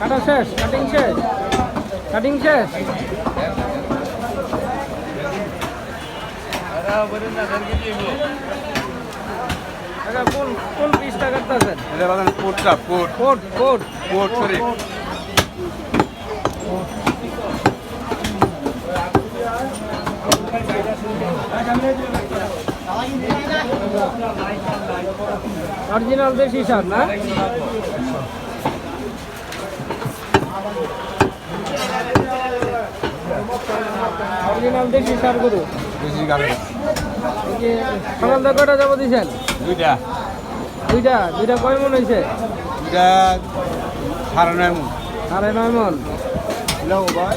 কাটা শেষ কাটিং শেষ কাটিং শেষ। কোন কোন পিসটা কাটতেছেন? এটা বাদান কোটটা কোট কোট অরিজিনাল দেশি সার না? অরিজিনাল দেশি সার গরু? সকাল থেকে কটা যাব দিছেন? দুইটা। দুইটা? দুইটা কয় মন হয়েছে দুইটা সাড়ে নয় মন। সাড়ে নয় মন। ভাই